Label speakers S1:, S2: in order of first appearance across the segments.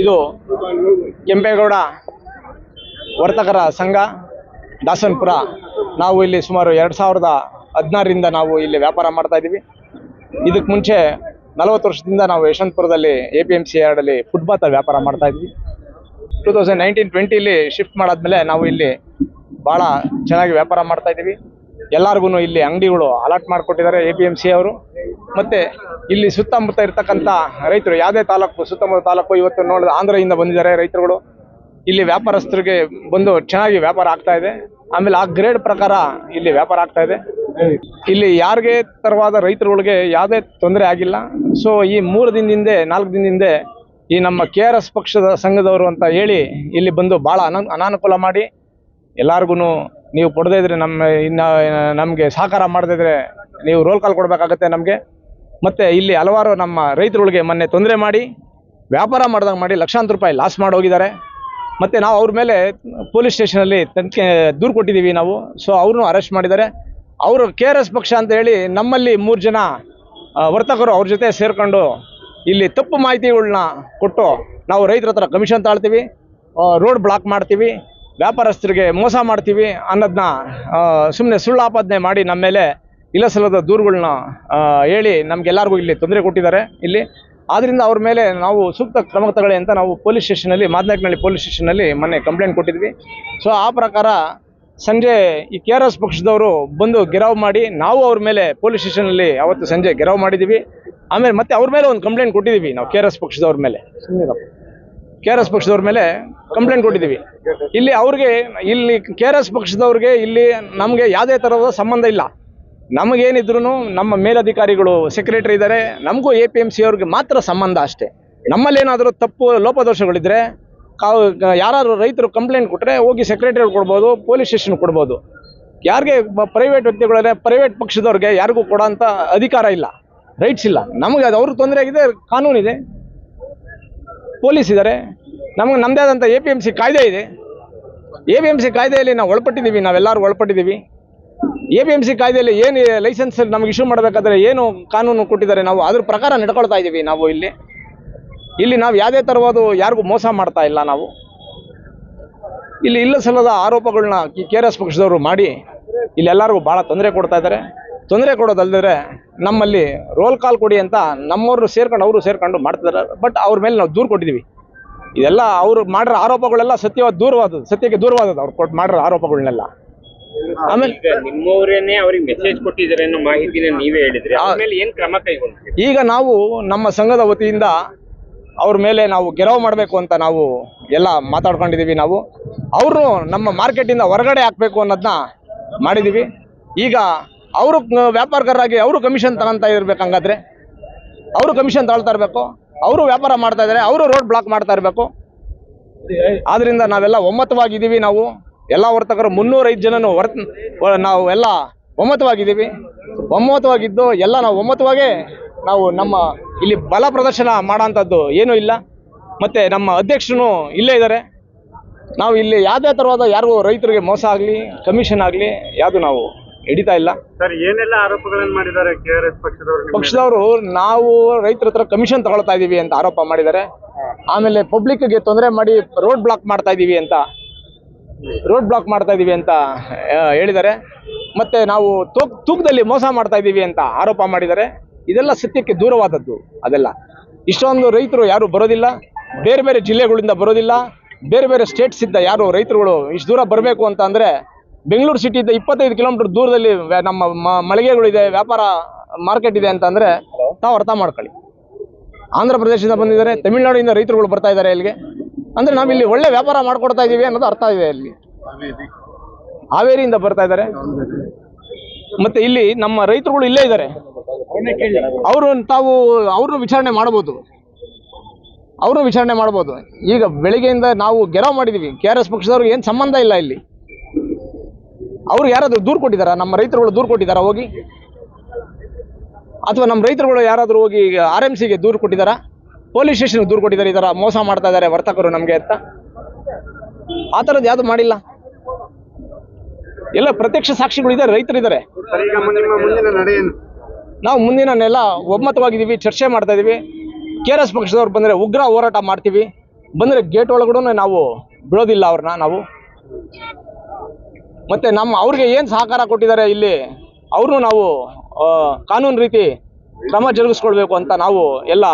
S1: ಇದು ಕೆಂಪೇಗೌಡ ವರ್ತಕರ ಸಂಘ ದಾಸನ್ಪುರ. ನಾವು ಇಲ್ಲಿ ಸುಮಾರು ಎರಡು ಸಾವಿರದ ಹದಿನಾರರಿಂದ ನಾವು ಇಲ್ಲಿ ವ್ಯಾಪಾರ ಮಾಡ್ತಾ ಇದ್ದೀವಿ. ಇದಕ್ಕೆ ಮುಂಚೆ ನಲವತ್ತು ವರ್ಷದಿಂದ ನಾವು ಯಶವಂತಪುರದಲ್ಲಿ ಎ ಪಿ ಎಂ ಸಿ ಯಾರ್ಡಲ್ಲಿ ಫುಟ್ಬಾತ ವ್ಯಾಪಾರ ಮಾಡ್ತಾ ಇದ್ವಿ. ಟೂ ತೌಸಂಡ್ ನೈನ್ಟೀನ್ ಟ್ವೆಂಟಿಲಿ ಶಿಫ್ಟ್ ಮಾಡಾದ್ಮೇಲೆ ನಾವು ಇಲ್ಲಿ ಭಾಳ ಚೆನ್ನಾಗಿ ವ್ಯಾಪಾರ ಮಾಡ್ತಾ ಇದ್ದೀವಿ. ಎಲ್ಲರಿಗೂ ಇಲ್ಲಿ ಅಂಗಡಿಗಳು ಅಲಾಟ್ ಮಾಡಿಕೊಟ್ಟಿದ್ದಾರೆ ಎ ಪಿ ಎಂ ಸಿ ಅವರು. ಮತ್ತು ಇಲ್ಲಿ ಸುತ್ತಮುತ್ತ ಇರ್ತಕ್ಕಂಥ ರೈತರು, ಯಾವುದೇ ತಾಲೂಕು, ಸುತ್ತಮುತ್ತ ತಾಲೂಕು ಇವತ್ತು ನೋಡಿದ ಆಂಧ್ರದಿಂದ ಬಂದಿದ್ದಾರೆ ರೈತರುಗಳು. ಇಲ್ಲಿ ವ್ಯಾಪಾರಸ್ಥರಿಗೆ ಬಂದು ಚೆನ್ನಾಗಿ ವ್ಯಾಪಾರ ಆಗ್ತಾ ಇದೆ. ಆಮೇಲೆ ಆ ಗ್ರೇಡ್ ಪ್ರಕಾರ ಇಲ್ಲಿ ವ್ಯಾಪಾರ ಆಗ್ತಾ ಇದೆ. ಇಲ್ಲಿ ಯಾರಿಗೆ ತರವಾದ ರೈತರುಗಳಿಗೆ ಯಾವುದೇ ತೊಂದರೆ ಆಗಿಲ್ಲ. ಸೊ ಈ ಮೂರು ದಿನದಿಂದ, ನಾಲ್ಕು ದಿನದಿಂದ ಈ ನಮ್ಮ ಕೆ ಆರ್ ಎಸ್ ಪಕ್ಷದ ಸಂಘದವರು ಅಂತ ಹೇಳಿ ಇಲ್ಲಿ ಬಂದು ಭಾಳ ಅನ, ಅನಾನುಕೂಲ ಮಾಡಿ ಎಲ್ಲರಿಗೂ ನೀವು ಕೊಡದೇ ಇದ್ರೆ ನಮ್ಮ, ಇನ್ನು, ನಮಗೆ ಸಹಕಾರ ಮಾಡದೇ ಇದ್ರೆ ನೀವು ರೋಲ್ ಕಾಲ್ ಕೊಡಬೇಕಾಗತ್ತೆ ನಮಗೆ. ಮತ್ತು ಇಲ್ಲಿ ಹಲವಾರು ನಮ್ಮ ರೈತರುಗಳಿಗೆ ಮೊನ್ನೆ ತೊಂದರೆ ಮಾಡಿ, ವ್ಯಾಪಾರ ಮಾಡ್ದಂಗೆ ಮಾಡಿ ಲಕ್ಷಾಂತರ ರೂಪಾಯಿ ಲಾಸ್ ಮಾಡಿ ಹೋಗಿದ್ದಾರೆ. ಮತ್ತು ನಾವು ಅವ್ರ ಮೇಲೆ ಪೊಲೀಸ್ ಸ್ಟೇಷನಲ್ಲಿ ತನಿಖೆ, ದೂರು ಕೊಟ್ಟಿದ್ದೀವಿ ನಾವು. ಸೊ ಅವ್ರನ್ನೂ ಅರೆಸ್ಟ್ ಮಾಡಿದ್ದಾರೆ. ಅವರು ಕೆ ಪಕ್ಷ ಅಂತ ಹೇಳಿ ನಮ್ಮಲ್ಲಿ ಮೂರು ಜನ ವರ್ತಕರು ಅವ್ರ ಜೊತೆ ಸೇರಿಕೊಂಡು ಇಲ್ಲಿ ತಪ್ಪು ಮಾಹಿತಿಗಳನ್ನ ಕೊಟ್ಟು ನಾವು ರೈತರ ಹತ್ರ ಕಮಿಷನ್ ತಾಳ್ತೀವಿ ರೋಡ್ ಬ್ಲಾಕ್ ಮಾಡ್ತೀವಿ, ವ್ಯಾಪಾರಸ್ಥರಿಗೆ ಮೋಸ ಮಾಡ್ತೀವಿ ಅನ್ನೋದನ್ನ ಸುಮ್ಮನೆ ಸುಳ್ಳು ಮಾಡಿ ನಮ್ಮ ಮೇಲೆ ಇಲ್ಲ ಸಲ್ಲದ ದೂರುಗಳನ್ನ ಹೇಳಿ ನಮಗೆಲ್ಲರಿಗೂ ಇಲ್ಲಿ ತೊಂದರೆ ಕೊಟ್ಟಿದ್ದಾರೆ ಇಲ್ಲಿ. ಆದ್ದರಿಂದ ಅವ್ರ ಮೇಲೆ ನಾವು ಸೂಕ್ತ ಕ್ರಮ ತಗೊಳ್ಳಿ ಅಂತ ನಾವು ಪೊಲೀಸ್ ಸ್ಟೇಷನಲ್ಲಿ ಮಾದನಾಯಕನಹಳ್ಳಿ ಪೊಲೀಸ್ ಸ್ಟೇಷನಲ್ಲಿ ಮೊನ್ನೆ ಕಂಪ್ಲೇಂಟ್ ಕೊಟ್ಟಿದ್ವಿ. ಸೊ ಆ ಪ್ರಕಾರ ಸಂಜೆ ಈ ಕೆ ಪಕ್ಷದವರು ಬಂದು ಗೆರಾವ್ ಮಾಡಿ ನಾವು ಅವ್ರ ಮೇಲೆ ಪೊಲೀಸ್ ಸ್ಟೇಷನಲ್ಲಿ ಅವತ್ತು ಸಂಜೆ ಗೆರಾವ್ ಮಾಡಿದ್ದೀವಿ. ಆಮೇಲೆ ಮತ್ತೆ ಅವ್ರ ಮೇಲೆ ಒಂದು ಕಂಪ್ಲೇಂಟ್ ಕೊಟ್ಟಿದ್ದೀವಿ ನಾವು ಕೆ ಆರ್ ಪಕ್ಷದವ್ರ ಮೇಲೆ. ಕೆ ಆರ್ ಎಸ್ ಪಕ್ಷದವ್ರ ಮೇಲೆ ಕಂಪ್ಲೇಂಟ್ ಕೊಟ್ಟಿದ್ದೀವಿ. ಇಲ್ಲಿ ಅವ್ರಿಗೆ, ಇಲ್ಲಿ ಕೆ ಆರ್ ಎಸ್ ಪಕ್ಷದವ್ರಿಗೆ ಇಲ್ಲಿ ನಮಗೆ ಯಾವುದೇ ಥರದ ಸಂಬಂಧ ಇಲ್ಲ. ನಮಗೇನಿದ್ರು ನಮ್ಮ ಮೇಲಧಿಕಾರಿಗಳು ಸೆಕ್ರೆಟರಿ ಇದ್ದಾರೆ ನಮಗೂ ಎ ಪಿ ಎಂ ಸಿ ಅವ್ರಿಗೆ ಮಾತ್ರ ಸಂಬಂಧ ಅಷ್ಟೇ. ನಮ್ಮಲ್ಲೇನಾದರೂ ತಪ್ಪು ಲೋಪದೋಷಗಳಿದ್ರೆ, ಕಾವು, ಯಾರಾದರೂ ರೈತರು ಕಂಪ್ಲೇಂಟ್ ಕೊಟ್ಟರೆ ಹೋಗಿ ಸೆಕ್ರೆಟರಿ ಕೊಡ್ಬೋದು ಪೊಲೀಸ್ ಸ್ಟೇಷನ್ ಕೊಡ್ಬೋದು. ಯಾರಿಗೆ ಪ್ರೈವೇಟ್ ವ್ಯಕ್ತಿಗಳೇ ಪ್ರೈವೇಟ್ ಪಕ್ಷದವ್ರಿಗೆ ಯಾರಿಗೂ ಕೊಡೋಂಥ ಅಧಿಕಾರ ಇಲ್ಲ ರೈಟ್ಸ್ ಇಲ್ಲ. ನಮಗೆ ಅದು ಅವ್ರಿಗೆ ತೊಂದರೆ ಆಗಿದೆ ಕಾನೂನಿದೆ ಪೊಲೀಸ್ ಇದ್ದಾರೆ ನಮಗೆ ನಮ್ಮದೇ ಆದಂಥ ಎ ಪಿ ಎಂ ಸಿ ಕಾಯ್ದೆ ಇದೆ. ಎ ಪಿ ಎಂ ಸಿ ಕಾಯ್ದೆಯಲ್ಲಿ ನಾವು ಒಳಪಟ್ಟಿದ್ದೀವಿ, ನಾವೆಲ್ಲರೂ ಒಳಪಟ್ಟಿದ್ದೀವಿ. ಎ ಪಿ ಎಂ ಸಿ ಕಾಯ್ದೆಯಲ್ಲಿ ಏನು ಲೈಸೆನ್ಸ್ ನಮಗೆ ಇಶ್ಯೂ ಮಾಡಬೇಕಾದ್ರೆ ಏನು ಕಾನೂನು ಕೊಟ್ಟಿದ್ದಾರೆ ನಾವು ಅದ್ರ ಪ್ರಕಾರ ನಡ್ಕೊಳ್ತಾ ಇದ್ದೀವಿ ನಾವು ಇಲ್ಲಿ. ಇಲ್ಲಿ ನಾವು ಯಾವುದೇ ಥರವಾದ ಯಾರಿಗೂ ಮೋಸ ಮಾಡ್ತಾ ಇಲ್ಲ ನಾವು. ಇಲ್ಲಿ ಇಲ್ಲ ಸಲ್ಲದ ಆರೋಪಗಳನ್ನ ಕೆ ಆರ್ ಎಸ್ ಪಕ್ಷದವರು ಮಾಡಿ ಇಲ್ಲೆಲ್ಲರಿಗೂ ಭಾಳ ತೊಂದರೆ ಕೊಡ್ತಾ ಇದ್ದಾರೆ. ತೊಂದರೆ ಕೊಡೋದಲ್ದರೆ ನಮ್ಮಲ್ಲಿ ರೋಲ್ ಕಾಲ್ ಕೊಡಿ ಅಂತ ನಮ್ಮವರು ಸೇರ್ಕೊಂಡು ಅವರು ಸೇರ್ಕೊಂಡು ಮಾಡ್ತಿದ್ದಾರೆ. ಬಟ್ ಅವ್ರ ಮೇಲೆ ನಾವು ದೂರು ಕೊಟ್ಟಿದ್ದೀವಿ. ಇದೆಲ್ಲ ಅವರು ಮಾಡಿರೋ ಆರೋಪಗಳೆಲ್ಲ ಸತ್ಯವಾದ ದೂರವಾದದ್ದು, ಸತ್ಯಕ್ಕೆ ದೂರವಾದದ್ದು ಅವ್ರು ಕೊಟ್ಟು ಮಾಡಿರೋ ಆರೋಪಗಳನ್ನೆಲ್ಲ ಆಮೇಲೆ
S2: ನಿಮ್ಮವರೇನೆ ಅವ್ರಿಗೆ ಮೆಸೇಜ್ ಕೊಟ್ಟಿದ್ದಾರೆ ಅನ್ನೋ ಮಾಹಿತಿನ ನೀವೇ ಹೇಳಿದ್ರಿ. ಆಮೇಲೆ ಏನ್ ಕ್ರಮ ಕೈಗೊಂಡ್ರಿ?
S1: ಈಗ ನಾವು ನಮ್ಮ ಸಂಘದ ವತಿಯಿಂದ ಅವ್ರ ಮೇಲೆ ನಾವು ಗೆರವು ಮಾಡಬೇಕು ಅಂತ ನಾವು ಎಲ್ಲ ಮಾತಾಡ್ಕೊಂಡಿದೀವಿ ನಾವು. ಅವರು ನಮ್ಮ ಮಾರ್ಕೆಟಿಂದ ಹೊರಗಡೆ ಹಾಕಬೇಕು ಅನ್ನೋದನ್ನ ಮಾಡಿದೀವಿ. ಈಗ ಅವರು ವ್ಯಾಪಾರಕರಾಗಿ ಅವರು ಕಮಿಷನ್ ತಗೊಂತ ಇರ್ಬೇಕು ಹಂಗಾದ್ರೆ ಅವರು ಕಮಿಷನ್ ತಗೊಳ್ತಾ ಇರಬೇಕು ಅವರು ವ್ಯಾಪಾರ ಮಾಡ್ತಾ ಇದ್ದಾರೆ ಅವರು ರೋಡ್ ಬ್ಲಾಕ್ ಮಾಡ್ತಾ ಇರಬೇಕು. ಆದ್ರಿಂದ ನಾವೆಲ್ಲ ಒಮ್ಮತವಾಗಿದ್ದೀವಿ ನಾವು. ಎಲ್ಲ ವರ್ತಕರು ಮುನ್ನೂರೈದು ಜನನು ವರ್ ನಾವು ಎಲ್ಲ ಒಮ್ಮತವಾಗಿದ್ದೀವಿ. ಒಮ್ಮತವಾಗಿದ್ದು ಎಲ್ಲ ನಾವು ಒಮ್ಮತವಾಗೇ ನಾವು ನಮ್ಮ ಇಲ್ಲಿ ಬಲ ಪ್ರದರ್ಶನ ಮಾಡೋಂಥದ್ದು ಏನೂ ಇಲ್ಲ. ಮತ್ತು ನಮ್ಮ ಅಧ್ಯಕ್ಷರು ಇಲ್ಲೇ ಇದ್ದಾರೆ. ನಾವು ಇಲ್ಲಿ ಯಾವುದೇ ಥರವಾದ ಯಾರಿಗೂ ರೈತರಿಗೆ ಮೋಸ ಆಗಲಿ ಕಮಿಷನ್ ಆಗಲಿ ಯಾವುದು ನಾವು ಹಿಡಿತಾ ಇಲ್ಲ.
S2: ಸರ್ ಏನೆಲ್ಲ ಆರೋಪಗಳನ್ನು ಮಾಡಿದ್ದಾರೆ ಕೆ ಆರ್ ಎಸ್ ಪಕ್ಷದವರು
S1: ಪಕ್ಷದವರು ನಾವು ರೈತರ ಹತ್ರ ಕಮಿಷನ್ ತಗೊಳ್ತಾ ಇದೀವಿ ಅಂತ ಆರೋಪ ಮಾಡಿದ್ದಾರೆ. ಆಮೇಲೆ ಪಬ್ಲಿಕ್ಗೆ ತೊಂದರೆ ಮಾಡಿ ರೋಡ್ ಬ್ಲಾಕ್ ಮಾಡ್ತಾ ಇದೀವಿ ಅಂತ ರೋಡ್ ಬ್ಲಾಕ್ ಮಾಡ್ತಾ ಇದೀವಿ ಅಂತ ಹೇಳಿದ್ದಾರೆ. ಮತ್ತೆ ನಾವು ತೂಕ್ ತೂಕದಲ್ಲಿ ಮೋಸ ಮಾಡ್ತಾ ಇದ್ದೀವಿ ಅಂತ ಆರೋಪ ಮಾಡಿದ್ದಾರೆ. ಇದೆಲ್ಲ ಸತ್ಯಕ್ಕೆ ದೂರವಾದದ್ದು ಅದೆಲ್ಲ. ಇಷ್ಟೊಂದು ರೈತರು ಯಾರು ಬರೋದಿಲ್ಲ. ಬೇರೆ ಬೇರೆ ಜಿಲ್ಲೆಗಳಿಂದ ಬರೋದಿಲ್ಲ. ಬೇರೆ ಬೇರೆ ಸ್ಟೇಟ್ಸ್ ಇದ್ದ ಯಾರು ರೈತರುಗಳು ಇಷ್ಟು ದೂರ ಬರಬೇಕು ಅಂತ ಅಂದರೆ ಬೆಂಗಳೂರು ಸಿಟಿಯಿಂದ ಇಪ್ಪತ್ತೈದು ಕಿಲೋಮೀಟರ್ ದೂರದಲ್ಲಿ ನಮ್ಮ ಮಳಿಗೆಗಳಿದೆ, ವ್ಯಾಪಾರ ಮಾರ್ಕೆಟ್ ಇದೆ ಅಂತ ಅಂದರೆ ತಾವು ಅರ್ಥ ಮಾಡ್ಕೊಳ್ಳಿ. ಆಂಧ್ರ ಪ್ರದೇಶದಿಂದ ಬಂದಿದ್ದಾರೆ ತಮಿಳುನಾಡಿಂದ ರೈತರುಗಳು ಬರ್ತಾ ಇದ್ದಾರೆ ಇಲ್ಲಿಗೆ. ಅಂದರೆ ನಾವಿಲ್ಲಿ ಒಳ್ಳೆ ವ್ಯಾಪಾರ ಮಾಡ್ಕೊಡ್ತಾ ಇದೀವಿ ಅನ್ನೋದು ಅರ್ಥ ಇದೆ ಅಲ್ಲಿ ಹಾವೇರಿಯಿಂದ ಬರ್ತಾ ಇದ್ದಾರೆ. ಮತ್ತೆ ಇಲ್ಲಿ ನಮ್ಮ ರೈತರುಗಳು ಇಲ್ಲೇ ಇದ್ದಾರೆ. ಅವರು ತಾವು, ಅವ್ರನ್ನ ವಿಚಾರಣೆ ಮಾಡ್ಬೋದು ಅವರು ವಿಚಾರಣೆ ಮಾಡ್ಬೋದು ಈಗ ಬೆಳಿಗ್ಗೆಯಿಂದ ನಾವು ಗೆರವ್ ಮಾಡಿದೀವಿ. ಕೆ ಆರ್ ಎಸ್ ಪಕ್ಷದವ್ರಿಗೆ ಏನು ಸಂಬಂಧ ಇಲ್ಲ ಇಲ್ಲಿ. ಅವ್ರು ಯಾರಾದರೂ ದೂರು ಕೊಟ್ಟಿದ್ದಾರಾ? ನಮ್ಮ ರೈತರುಗಳು ದೂರು ಕೊಟ್ಟಿದ್ದಾರಾ ಹೋಗಿ? ಅಥವಾ ನಮ್ಮ ರೈತರುಗಳು ಯಾರಾದರೂ ಹೋಗಿ ಆರ್ ಎಂ ಸಿಗೆ ದೂರು ಕೊಟ್ಟಿದ್ದಾರಾ? ಪೊಲೀಸ್ ಸ್ಟೇಷನ್ ದೂರು ಕೊಟ್ಟಿದ್ದಾರೆ ಈ ಥರ ಮೋಸ ಮಾಡ್ತಾ ಇದ್ದಾರೆ ವರ್ತಕರು ನಮಗೆ ಅಂತ. ಆ ಥರದ್ದು ಯಾವುದು ಮಾಡಿಲ್ಲ. ಎಲ್ಲ ಪ್ರತ್ಯಕ್ಷ ಸಾಕ್ಷಿಗಳು ಇದ್ದಾರೆ ರೈತರಿದ್ದಾರೆ. ನಾವು ಮುಂದಿನ ನೆಲ ಒಮ್ಮತವಾಗಿದ್ದೀವಿ ಚರ್ಚೆ ಮಾಡ್ತಾ ಇದ್ದೀವಿ. ಕೆ ಆರ್ ಎಸ್ ಪಕ್ಷದವ್ರು ಬಂದರೆ ಉಗ್ರ ಹೋರಾಟ ಮಾಡ್ತೀವಿ. ಬಂದರೆ ಗೇಟ್ ಒಳಗಡೆ ನಾವು ಬಿಡೋದಿಲ್ಲ ಅವ್ರನ್ನ ನಾವು. ಮತ್ತು ನಮ್ಮ ಅವ್ರಿಗೆ ಏನು ಸಹಕಾರ ಕೊಟ್ಟಿದ್ದಾರೆ ಇಲ್ಲಿ ಅವ್ರನ್ನೂ ನಾವು ಕಾನೂನು ರೀತಿ ಕ್ರಮ ಜರುಗಿಸ್ಕೊಳ್ಬೇಕು ಅಂತ ನಾವು ಎಲ್ಲ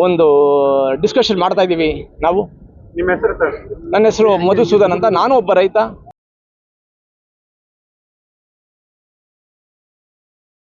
S1: ಒಂದು ಡಿಸ್ಕಷನ್ ಮಾಡ್ತಾ ಇದ್ದೀವಿ ನಾವು.
S2: ನಿಮ್ಮ ಹೆಸರು ಸರ್?
S1: ನನ್ನ ಹೆಸರು ಮಧುಸೂದನ್ ಅಂತ. ನಾನು ಒಬ್ಬ ರೈತ.